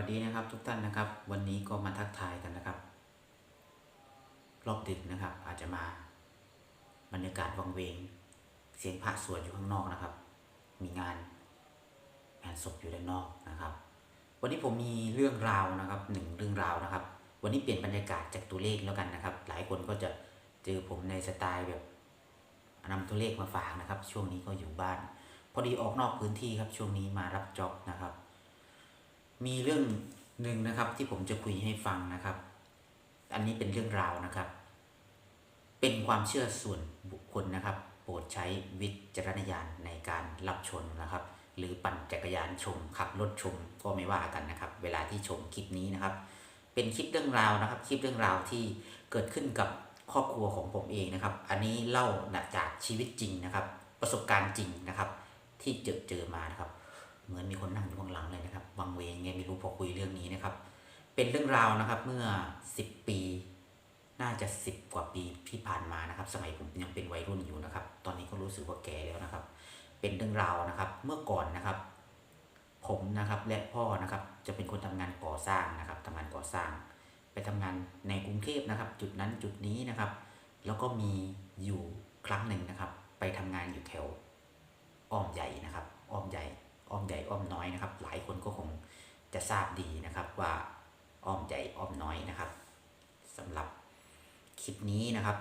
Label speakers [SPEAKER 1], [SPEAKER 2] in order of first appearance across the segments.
[SPEAKER 1] วัสดีนะครับทุกท่านนะครับ วันนี้ก็มาทักทายกันนะครับ รอบดึกนะครับ อาจจะมาบรรยากาศวังเวง เสียงพระสวดอยู่ข้างนอกนะครับ มีงานงานศพอยู่ด้านนอกนะครับ วันนี้ผมมีเรื่องราวนะครับหนึ่งเรื่องราวนะครับ วันนี้เปลี่ยนบรรยากาศจากตัวเลขแล้วกันนะครับ หลายคนก็จะเจอผมในสไตล์แบบนำตัวเลขมาฝากนะครับ ช่วงนี้ก็อยู่บ้าน พอดีออกนอกพื้นที่ครับช่วงนี้มารับจ็อบนะครับ มีเรื่องหนึ่งนะครับที่ผมจะคุยให้ฟังนะครับ อันนี้เป็นเรื่องราวนะครับ เป็นความเชื่อส่วนบุคคลนะครับ โปรดใช้วิจารณญาณในการรับชมนะครับ หรือปั่นจักรยานชมขับรถชมก็ไม่ว่ากันนะครับ เวลาที่ชมคลิปนี้นะครับ เป็นคลิปเรื่องราวนะครับ คลิปเรื่องราวที่เกิดขึ้นกับครอบครัวของผมเองนะครับ อันนี้เล่าจากชีวิตจริงนะครับ ประสบการณ์จริงนะครับ ที่เจอเจอมานะครับ เหมือนมีคนนั่งอยู่ข้างหลังเลยนะครับวังเวงไงไม่รู้พอคุยเรื่องนี้นะครับ เป็นเรื่องราวนะครับเมื่อ 10 ปี น่าจะ 10 กว่าปีที่ผ่านมานะครับ สมัยผมยังเป็นวัยรุ่นอยู่นะครับ ตอนนี้ก็รู้สึกว่าแก่แล้วนะครับ เป็นเรื่องราวนะครับ เมื่อก่อนนะครับ ผมนะครับและพ่อนะครับจะเป็นคนทำงานก่อสร้างนะครับทำงานก่อสร้าง ไปทำงานในกรุงเทพนะครับ จุดนั้นจุดนี้นะครับ แล้วก็มีอยู่ครั้งหนึ่งนะครับ ไปทำงานอยู่แถวอ้อมใหญ่นะครับ อ้อมใหญ่ อ้อมใหญ่อ้อมน้อยนะครับ หลายคนก็คงจะทราบดีนะครับว่าอ้อมใหญ่อ้อมน้อยนะครับสำหรับคลิปนี้นะครับ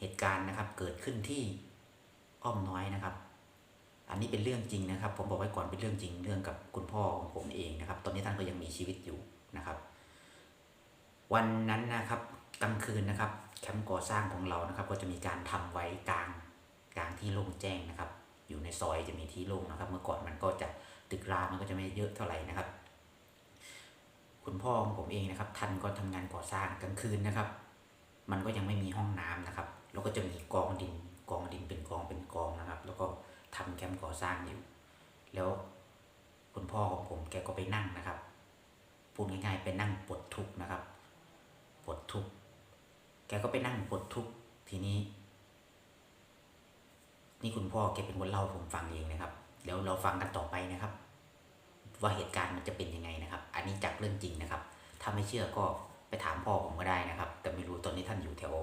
[SPEAKER 1] เหตุการณ์นะครับเกิดขึ้นที่อ้อมน้อยนะครับ อันนี้เป็นเรื่องจริงนะครับ ผมบอกไว้ก่อนเป็นเรื่องจริงเรื่องกับคุณพ่อของผมเองนะครับ ตอนนี้ท่านก็ยังมีชีวิตอยู่นะครับ วันนั้นนะครับกลางคืนนะครับแคมป์ก่อสร้างของเรานะครับ ก็จะมีการทำไว้กลางกลางที่โล่งแจ้งนะครับ อยู่ในซอยจะมีที่โล่งนะครับ เมื่อก่อนมันก็จะตึกรามมันก็จะไม่เยอะเท่าไหร่นะครับ คุณพ่อของผมเองนะครับท่านก็ทำงานก่อสร้างกลางคืนนะครับ มันก็ยังไม่มีห้องน้ำนะครับ แล้วก็จะมีกองดินกองดินเป็นกองเป็นกองนะครับ แล้วก็ทำแคมป์ก่อสร้างอยู่ แล้วคุณพ่อของผมแกก็ไปนั่งนะครับพูดง่ายๆไปนั่งปลดทุกข์นะครับปลดทุกข์แกก็ไปนั่งปลดทุกข์ทีนี้ นี่คุณพ่อแกเป็นคนเล่าผมฟังเองนะครับ เดี๋ยวเราฟังกันต่อไปนะครับ ว่าเหตุการณ์มันจะเป็นยังไงนะครับ อันนี้จากเรื่องจริงนะครับ ถ้าไม่เชื่อก็ไปถามพ่อผมก็ได้นะครับ แต่ไม่รู้ตอนนี้ท่านอยู่แถว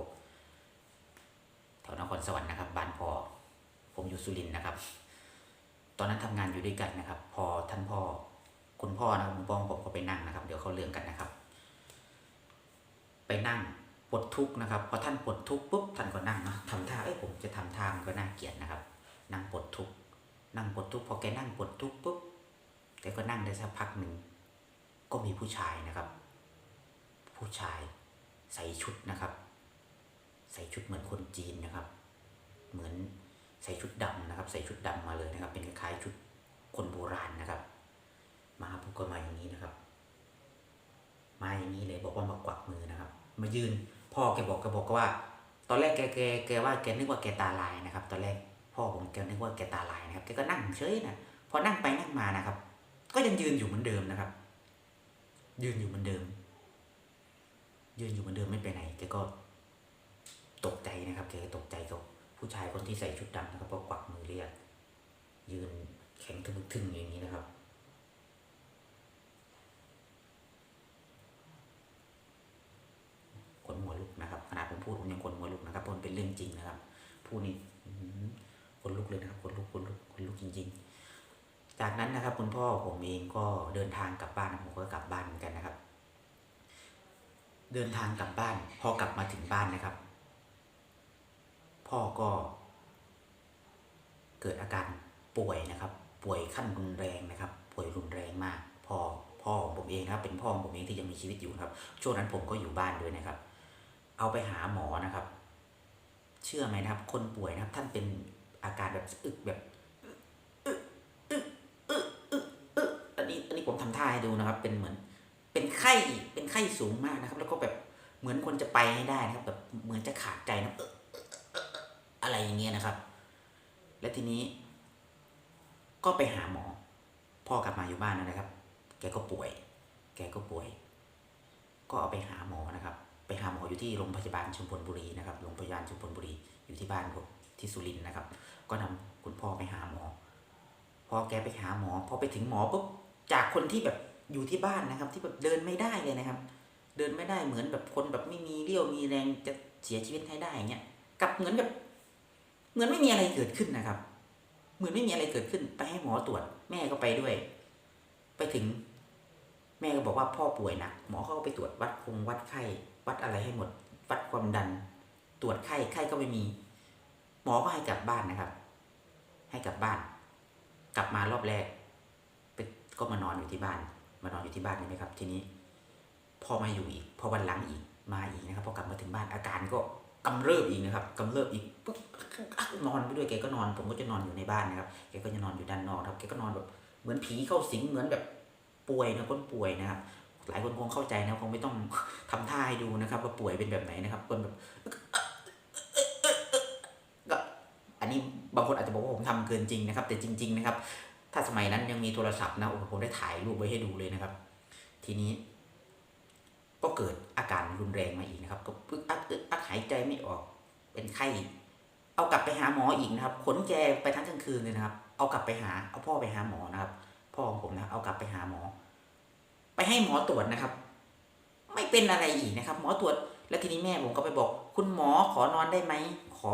[SPEAKER 1] แถวนครสวรรค์นะครับ บ้านพ่อ ผมอยู่สุรินทร์นะครับ ตอนนั้นทำงานอยู่ด้วยกันนะครับ พอท่านพ่อคุณพ่อนะครับคุณพ่องผมก็ไปนั่งนะครับ เดี๋ยวเขาเรื่องกันนะครับ ไปนั่ง ปลดทุกข์นะครับพอท่านปลดทุกข์ปุ๊บท่านก็นั่งเนาะทำท่าเอ้ยผมจะทำท่ามันก็น่าเกลียดนะครับ นั่งปลดทุกข์นั่งปลดทุกข์พอแกนั่งปลดทุกข์ปุ๊บแกก็นั่งได้สักพักหนึ่งก็มีผู้ชายนะครับ ผู้ชายใส่ชุดนะครับ ใส่ชุดเหมือนคนจีนนะครับ เหมือนใส่ชุดดำนะครับ ใส่ชุดดำมาเลยนะครับ เป็นคล้ายๆชุดคนโบราณนะครับ มาปุ๊บก็มาอย่างนี้นะครับ มาอย่างนี้เลยบอกว่ามากวักมือนะครับ มายืน พ่อแกบอกแกบอกว่า ตอนแรกแกแกแกว่าแกนึกว่าแกตาลายนะครับ ตอนแรกพ่อผมแกนึกว่าแกตาลายนะครับแกก็นั่งเฉยนะพอนั่งไปนั่งมานะครับ ก็ยังยืนอยู่เหมือนเดิมนะครับ ยืนอยู่เหมือนเดิม ยืนอยู่เหมือนเดิมไม่ไปไหนแกก็ตกใจนะครับแกตกใจกับผู้ชายคนที่ใส่ชุดดำนะครับก็กวักมือเรียกยืนแข็งทึ่งๆอย่างนี้นะครับ ขนหัวลุกนะครับขนาดผม พูดผมยังขนหัวลุกนะครับเพราะมันเป็นเรื่องจริงนะครับ พูดนี่อื้อหือขนลุกเลยนะครับขนลุกขนลุกขนลุกจริง ๆ จากนั้นนะครับ คุณพ่อผมเองก็เดินทางกลับบ้านผมก็กลับบ้านเหมือนกันนะครับ เดินทางกลับบ้าน พอกลับมาถึงบ้านนะครับ พ่อก็ เกิดอาการป่วยนะครับ ป่วยขั้นรุนแรงนะครับ ป่วยรุนแรงมากพ่อพ่อของผมเองนะครับเป็นพ่อของผมเองที่ยังมีชีวิตอยู่ครับ ช่วงนั้นผมก็อยู่บ้านด้วยนะครับ เอาไปหาหมอนะครับ เชื่อไหมนะครับ คนป่วยนะครับ ท่านเป็นอาการแบบอึกแบบอึอึอึอึอึอันนี้อันนี้ผมทำท่าให้ดูนะครับ เป็นเหมือน เป็นไข้เป็นไข้สูงมากนะครับ แล้วก็แบบเหมือนคนจะไปให้ได้นะครับ แบบเหมือนจะขาดใจนะออเออเอะไรอย่างเงี้ยนะครับ และทีนี้ ก็ไปหาหมอ พ่อกลับมาอยู่บ้านนะครับ แกก็ป่วย แกก็ป่วย ก็เอาไปหาหมอนะครับ ไปหาหมออยู่ที่โรงพยาบาลชุมพลบุรีนะครับโรงพยาบาลชุมพลบุรีอยู่ที่บ้านผมที่สุรินทร์นะครับ ก็นำคุณพ่อไปหาหมอ พอแกไปหาหมอ พอไปถึงหมอปุ๊บจากคนที่แบบอยู่ที่บ้านนะครับ ที่แบบเดินไม่ได้เลยนะครับ เดินไม่ได้เหมือนแบบคนแบบไม่มีเรี่ยวมีแรงจะเสียชีวิตให้ได้อย่างเงี้ยกับเหมือนแบบเหมือนไม่มีอะไรเกิดขึ้นนะครับ เหมือนไม่มีอะไรเกิดขึ้น ไปให้หมอตรวจแม่ก็ไปด้วย ไปถึง แม่ก็บอกว่าพ่อป่วยหนักหมอเขาก็ไปตรวจวัดคงวัดไข้ วัดอะไรให้หมด วัดความดัน ตรวจไข้ไข้ก็ไม่มี หมอก็ให้กลับบ้านนะครับ ให้กลับบ้าน กลับมารอบแรกไปก็มานอนอยู่ที่บ้าน มานอนอยู่ที่บ้านนี่ไหมครับ ทีนี้ พอมาอยู่อีก พอวันหลังอีกมาอีกนะครับพอกลับมาถึงบ้านอาการก็กำเริบอีกนะครับกำเริบอีกปุ๊บนอนไปด้วยแกก็นอน ผมก็จะนอนอยู่ในบ้านนะครับแกก็จะนอนอยู่ด้านนอกครับแกก็นอนแบบเหมือนผีเข้าสิงเหมือนแบบป่วยนะคนป่วยนะครับ หลายคนคงเข้าใจนะคงไม่ต้องทำท่าให้ดูนะครับ ว่าป่วยเป็นแบบไหนนะครับคนแบบก็อันนี้บางคนอาจจะบอกว่าผมทำเกินจริงนะครับ แต่จริง ๆ นะครับ ถ้าสมัยนั้นยังมีโทรศัพท์นะโอ้ผมได้ถ่ายรูปไว้ให้ดูเลยนะครับ ทีนี้ ก็เกิดอาการรุนแรงมาอีกนะครับ ก็พึกอักอึกอักหายใจไม่ออกเป็นไข้เอากลับไปหาหมออีกนะครับ ขนแกไปทั้งกลางคืนเลยนะครับ เอากลับไปหา เอาพ่อไปหาหมอนะครับ พ่อของผมนะ เอากลับไปหาหมอ ให้หมอตรวจนะครับ ไม่เป็นอะไรอีกนะครับ หมอตรวจ แล้วทีนี้แม่ผมก็ไปบอก คุณหมอขอนอนได้ไหมขอ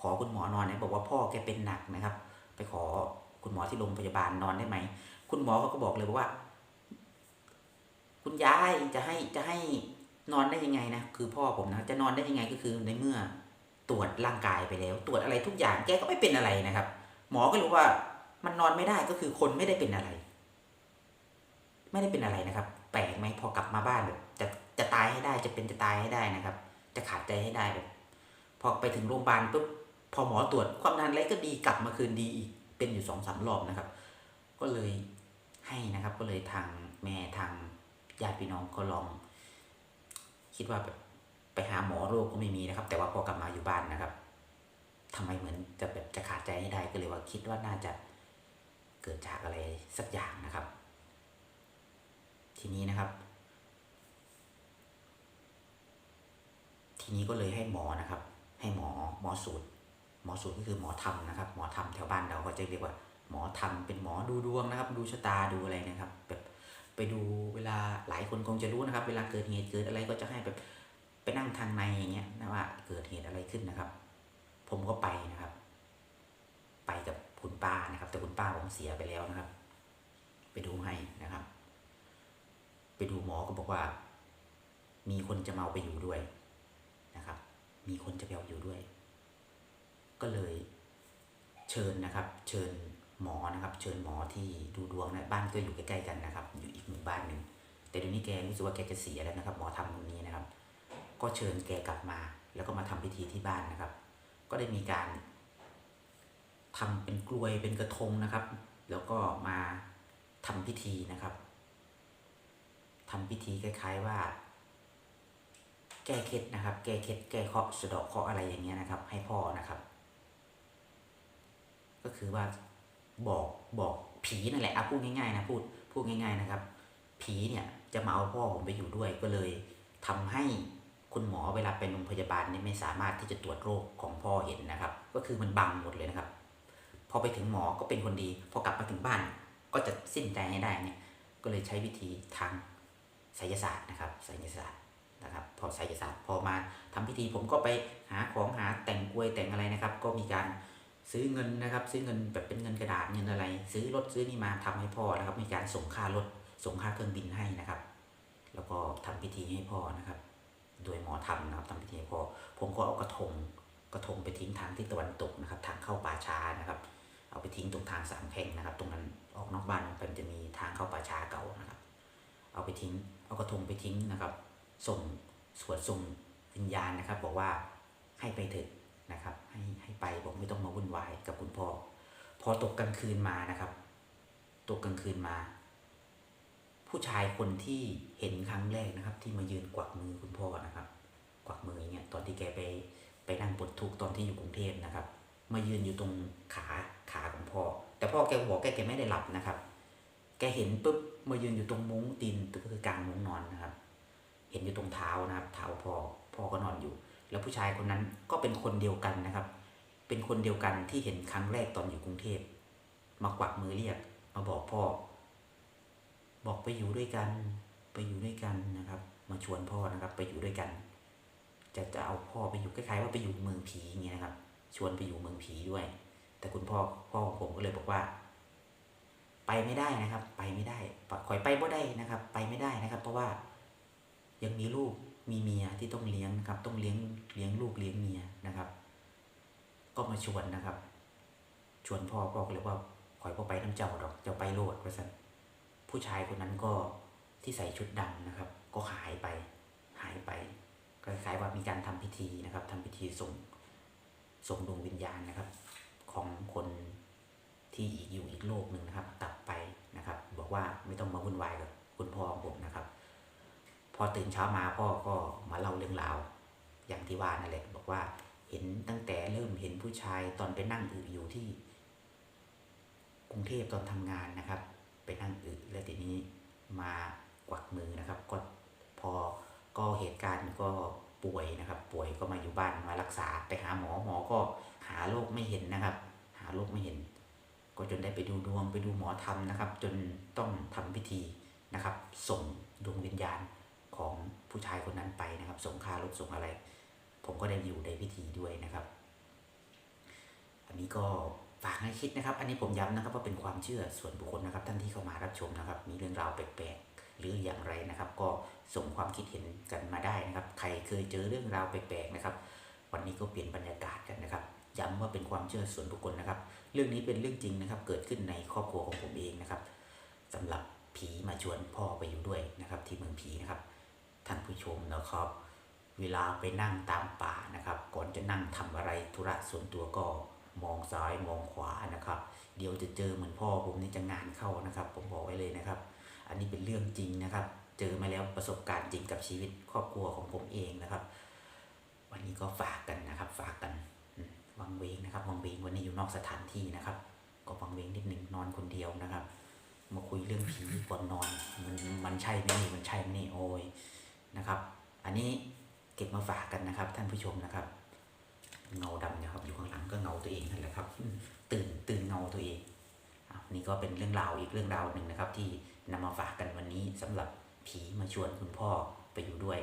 [SPEAKER 1] ขอคุณหมอนอนเนะบอกว่าพ่อแกเป็นหนักนะครับ ไปขอคุณหมอที่โรงพยาบาลนอนได้ไหมคุณหมอเขาก็บอกเลยว่า คุณยายจะให้จะให้นอนได้ยังไงนะคือพ่อผมนะจะนอนได้ยังไงก็คือในเมื่อตรวจร่างกายไปแล้ว ตรวจอะไรทุกอย่างแกก็ไม่เป็นอะไรนะครับ หมอก็รู้ว่ามันนอนไม่ได้ก็คือคนไม่ได้เป็นอะไร ไม่ได้เป็นอะไรนะครับ แปลกไหมพอกลับมาบ้านแบบจะจะตายให้ได้จะเป็นจะตายให้ได้นะครับ จะขาดใจให้ได้แบบพอไปถึงโรงพยาบาลปุ๊บพอหมอตรวจความดันอะไรก็ดีกลับมาคืนดีอีกเป็นอยู่สองสามรอบนะครับ ก็เลยให้นะครับ ก็เลยทางแม่ทางญาติพี่น้องก็ลอง คิดว่าแบบไปหาหมอโรคก็ไม่มีนะครับ แต่ว่าพอกลับมาอยู่บ้านนะครับทำไมเหมือนจะแบบจะขาดใจให้ได้ก็เลยว่าคิดว่าน่าจะเกิดจากอะไรสักอย่างนะครับ ทีนี้นะครับ ทีนี้ก็เลยให้หมอนะครับ ให้หมอหมอสูตร หมอสูตรก็คือหมอทำนะครับ หมอทำแถวบ้านเราก็จะเรียกว่า หมอทำเป็นหมอดูดวงนะครับ ดูชะตาดูอะไรนะครับแบบไปดูเวลาหลายคนคงจะรู้นะครับ เวลาเกิดเหตุเกิดอะไรก็จะให้แบบไปนั่งทางในอย่างเงี้ยนะว่าเกิดเหตุอะไรขึ้นนะครับ ผมก็ไปนะครับ ไปกับคุณป้านะครับ แต่คุณป้าผมเสียไปแล้วนะครับ ไปดูให้นะครับ ไปดูหมอก็บอกว่า มีคนจะเอาไปอยู่ด้วยนะครับ มีคนจะไปเอาอยู่ด้วย ก็เลยเชิญนะครับ เชิญหมอนะครับ เชิญหมอที่ดูดวงนะบ้านก็อยู่ใกล้ๆกันนะครับ อยู่อีกหมู่บ้านหนึ่งแต่เดี๋ยวนี้แกรู้สึกว่าแกจะเสียแล้วนะครับ หมอทำคนนี้นะครับ ก็เชิญแกกลับมา แล้วก็มาทำพิธีที่บ้านนะครับ ก็ได้มีการทำเป็นกลวยเป็นกระทงนะครับ แล้วก็มาทำพิธีนะครับ ทำพิธีคล้าย ๆว่า แก้เคล็ดนะครับ แก้เคล็ดแก้เคาะสะดาะเคาะอะไรอย่างเงี้ยนะครับ ให้พ่อนะครับ ก็คือว่าบอกบอกผีนั่นแหละอะพูดง่ายๆนะพูดพูดง่าย ๆนะครับ ผีเนี่ยจะมาเอาพ่อผมไปอยู่ด้วยก็เลยทำให้คุณหมอเวลาไปโรงพยาบาลเนี่ยไม่สามารถที่จะตรวจโรคของพ่อเห็นนะครับ ก็คือมันบังหมดเลยนะครับ พอไปถึงหมอก็เป็นคนดี พอกลับมาถึงบ้านก็จะสิ้นใจให้ได้เนี่ย ก็เลยใช้วิธีทาง ไสยศาสตร์นะครับไสยศาสตร์นะครับพอไสยศาสตร์พอมาทำพิธีผมก็ไปหาของหาแต่งกล้วยแต่งอะไรนะครับ ก็มีการซื้อเงินนะครับ ซื้อเงินแบบเป็นเงินกระดาษเงินอะไร ซื้อรถซื้อนี่มาทำให้พ่อนะครับ มีการส่งค่ารถส่งค่าเครื่องบินให้นะครับ แล้วก็ทำพิธีให้พ่อนะครับ โดยหมอทำนะครับทำพิธีให้พ่อผมก็เอากระทงกระทงไปทิ้งทางที่ตะวันตกนะครับ ทางเข้าป่าช้านะครับ เอาไปทิ้งตรงทางสามแพร่งนะครับ ตรงนั้นออกนอกบ้านมันจะมีทางเข้าป่าช้าเก่านะครับ เอาไปทิ้ง เอากระทงไปทิ้งนะครับ ส่งสวดส่งวิญญาณนะครับ บอกว่าให้ไปเถิดนะครับ ให้ให้ไปบอกไม่ต้องมาวุ่นวายกับคุณพ่อ พอตกกลางคืนมานะครับ ตกกลางคืนมา ผู้ชายคนที่เห็นครั้งแรกนะครับ ที่มายืนกวักมือคุณพ่อนะครับ กวักมืออย่างเงี้ยตอนที่แกไปไปนั่งปลดทุกข์ตอนที่อยู่กรุงเทพนะครับ มายืนอยู่ตรงขาขาของพ่อ แต่พ่อแกบอกแกแกไม่ได้หลับนะครับ แกเห็นปุ๊บมายืนอยู่ตรงมุ้งตีนก็คือกลางมุ้งนอนนะครับ เห็นอยู่ตรงเท้านะครับ เท้าพ่อพ่อก็นอนอยู่ แล้วผู้ชายคนนั้นก็เป็นคนเดียวกันนะครับ เป็นคนเดียวกันที่เห็นครั้งแรกตอนอยู่กรุงเทพมากวักมือเรียก มาบอกพ่อ บอกไปอยู่ด้วยกัน ไปอยู่ด้วยกันนะครับ มาชวนพ่อนะครับ ไปอยู่ด้วยกัน จะจะเอาพ่อไปอยู่คล้ายๆว่าไปอยู่เมืองผีอย่างเงี้ยนะครับ ชวนไปอยู่เมืองผีด้วย แต่คุณพ่อพ่อของผมก็เลยบอกว่า ไปไม่ได้นะครับ ไปไม่ได้ขอยไปบ่ได้นะครับ ไปไม่ได้นะครับ เพราะว่ายังมีลูกมีเมียที่ต้องเลี้ยงครับ ต้องเลี้ยงเลี้ยงลูกเลี้ยงเมียนะครับ ก็มาชวนนะครับ ชวนพ่อพ่อกเลยว่าขอยพ่อไปน้ำเจ้าดอกเจ้าไปโลดว่าสันผู้ชายคนนั้นก็ที่ใส่ชุดดำนะครับ ก็หายไป หายไปคล้ายๆว่ามีการทำพิธีนะครับทำพิธีส่งส่งดวงวิญญาณนะครับ ของคน ที่อีกอยู่อีกโลกหนึ่งนะครับกลับไปนะครับ บอกว่าไม่ต้องมาวุ่นวายกับคุณพ่อของผมนะครับ พอตื่นเช้ามาพ่อก็มาเล่าเรื่องราว อย่างที่ว่านั่นแหละบอกว่าเห็นตั้งแต่เริ่มเห็นผู้ชายตอนไปนั่งอึอยู่ที่ กรุงเทพตอนทำงานนะครับ ไปนั่งอึแล้วทีนี้มากวักมือนะครับ ก็พอก็เหตุการณ์ก็ป่วยนะครับ ป่วยก็มาอยู่บ้านมารักษาไปหาหมอหมอก็หาโรคไม่เห็นนะครับ หาโรคไม่เห็น ก็จนได้ไปดูดวงไปดูหมอทำนะครับ จนต้องทำพิธีนะครับ ส่งดวงวิญญาณของผู้ชายคนนั้นไปนะครับ ส่งค่ารถส่งอะไร ผมก็ได้อยู่ในพิธีด้วยนะครับ อันนี้ก็ฝากให้คิดนะครับ อันนี้ผมย้ำนะครับว่าเป็นความเชื่อส่วนบุคคลนะครับ ท่านที่เข้ามารับชมนะครับ มีเรื่องราวแปลกๆหรืออย่างไรนะครับ ก็ส่งความคิดเห็นกันมาได้นะครับ ใครเคยเจอเรื่องราวแปลกๆนะครับ วันนี้ก็เปลี่ยนบรรยากาศกันนะครับ ย้ำว่าเป็นความเชื่อส่วนบุคคลนะครับ เรื่องนี้เป็นเรื่องจริงนะครับ เกิดขึ้นในครอบครัวของผมเองนะครับสำหรับผีมาชวนพ่อไปอยู่ด้วยนะครับ ที่เมืองผีนะครับท่านผู้ชมนะครับ เวลาไปนั่งตามป่านะครับ ก่อนจะนั่งทำอะไรธุระส่วนตัวก็มองซ้ายมองขวานะครับ เดี๋ยวจะเจอเหมือนพ่อผมนี่จะงานเข้านะครับ ผมบอกไว้เลยนะครับ อันนี้เป็นเรื่องจริงนะครับ เจอมาแล้วประสบการณ์จริงกับชีวิตครอบครัวของผมเองนะครับ วันนี้ก็ฝากกันนะครับ ฝากกัน วังเวงนะครับวังเวงวันนี้อยู่นอกสถานที่นะครับ ก็วังเวงนิดหนึ่งนอนคนเดียวนะครับ มาคุยเรื่องผีก่อนนอน มันมันใช่ไหมนี่มันใช่ไหมนี่โอ้ยนะครับ อันนี้เก็บมาฝากกันนะครับ ท่านผู้ชมนะครับ เงาดำนะครับ อยู่ข้างหลังก็เงาตัวเองนั่นแหละครับ ตื่นตื่นเงาตัวเองอะนี่ก็เป็นเรื่องราวอีกเรื่องราวหนึ่งนะครับ ที่นำมาฝากกันวันนี้สำหรับผีมาชวนคุณพ่อไปอยู่ด้วย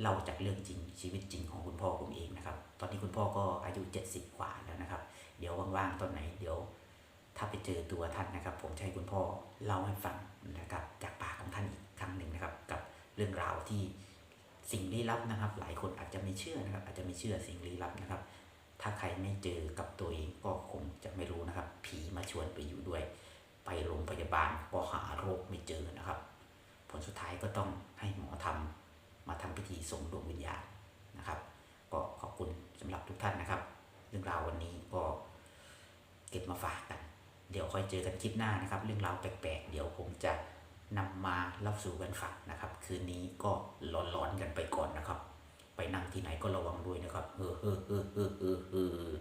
[SPEAKER 1] เล่าจากเรื่องจริงชีวิตจริงของคุณพ่อผมเองนะครับ ตอนนี้คุณพ่อก็อายุ 70 กว่าแล้วนะครับ เดี๋ยวว่างๆตอนไหนเดี๋ยว ถ้าไปเจอตัวท่านนะครับ ผมจะให้คุณพ่อเล่าให้ฟังนะครับ จากปากของท่านอีกครั้งหนึ่งนะครับ กับเรื่องราวที่สิ่งลี้ลับนะครับ หลายคนอาจจะไม่เชื่อนะครับ อาจจะไม่เชื่อสิ่งลี้ลับนะครับ ถ้าใครไม่เจอกับตัวเองก็คงจะไม่รู้นะครับ ผีมาชวนไปอยู่ด้วย ไปโรงพยาบาลก็หาโรคไม่เจอนะครับ ผลสุดท้ายก็ต้องให้หมอทำ มาทำพิธีส่งดวงวิญญาณนะครับ ก็ขอบคุณสำหรับทุกท่านนะครับ เรื่องราววันนี้ก็เก็บมาฝากกัน เดี๋ยวค่อยเจอกันคลิปหน้านะครับ เรื่องราวแปลกๆ เดี๋ยวผมจะนำมาเล่าสู่กันฟังนะครับ คืนนี้ก็ร้อนๆกันไปก่อนนะครับ ไปนั่งที่ไหนก็ระวังด้วยนะครับเออเออเออเออเออ